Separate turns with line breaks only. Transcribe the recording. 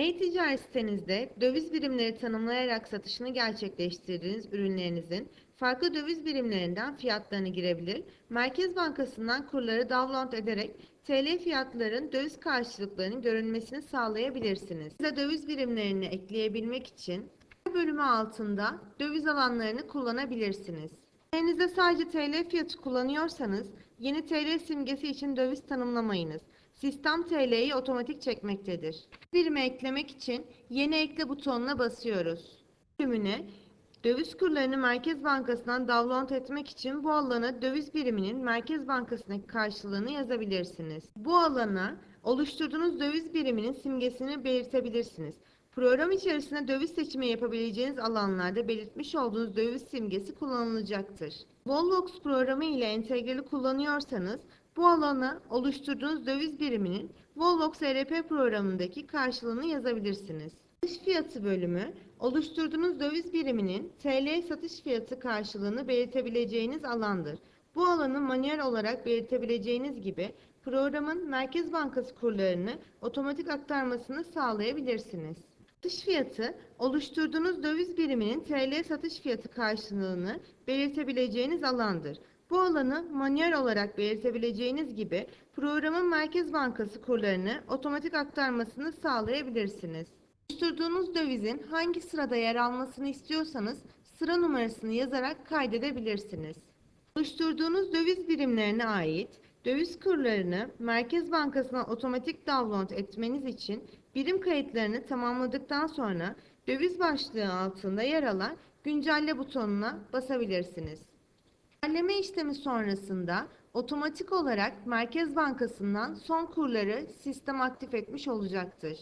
E-ticaret sitenizde döviz birimleri tanımlayarak satışını gerçekleştirdiğiniz ürünlerinizin farklı döviz birimlerinden fiyatlarını girebilir, Merkez Bankası'ndan kurları download ederek TL fiyatların döviz karşılıklarının görünmesini sağlayabilirsiniz. Size döviz birimlerini ekleyebilmek için bölümü altında döviz alanlarını kullanabilirsiniz. Elinizde sadece TL fiyatı kullanıyorsanız yeni TL simgesi için döviz tanımlamayınız. Sistem TL'yi otomatik çekmektedir. Birime eklemek için yeni ekle butonuna basıyoruz. Bölümüne döviz kurlarını Merkez Bankası'ndan download etmek için bu alana döviz biriminin Merkez Bankası'ndaki karşılığını yazabilirsiniz. Bu alana oluşturduğunuz döviz biriminin simgesini belirtebilirsiniz. Program içerisinde döviz seçimi yapabileceğiniz alanlarda belirtmiş olduğunuz döviz simgesi kullanılacaktır. Volvox programı ile entegreli kullanıyorsanız bu alana oluşturduğunuz döviz biriminin Volvox ERP programındaki karşılığını yazabilirsiniz. Satış fiyatı bölümü oluşturduğunuz döviz biriminin TL satış fiyatı karşılığını belirtebileceğiniz alandır. Bu alanı manuel olarak belirtebileceğiniz gibi programın Merkez Bankası kurlarını otomatik aktarmasını sağlayabilirsiniz. Satış fiyatı, oluşturduğunuz döviz biriminin TL satış fiyatı karşılığını belirtebileceğiniz alandır. Bu alanı manuel olarak belirtebileceğiniz gibi programın Merkez Bankası kurlarını otomatik aktarmasını sağlayabilirsiniz. Oluşturduğunuz dövizin hangi sırada yer almasını istiyorsanız sıra numarasını yazarak kaydedebilirsiniz. Oluşturduğunuz döviz birimlerine ait döviz kurlarını Merkez Bankası'na otomatik download etmeniz için birim kayıtlarını tamamladıktan sonra döviz başlığı altında yer alan güncelle butonuna basabilirsiniz. Güncelleme işlemi sonrasında otomatik olarak Merkez Bankası'ndan son kurları sistem aktif etmiş olacaktır.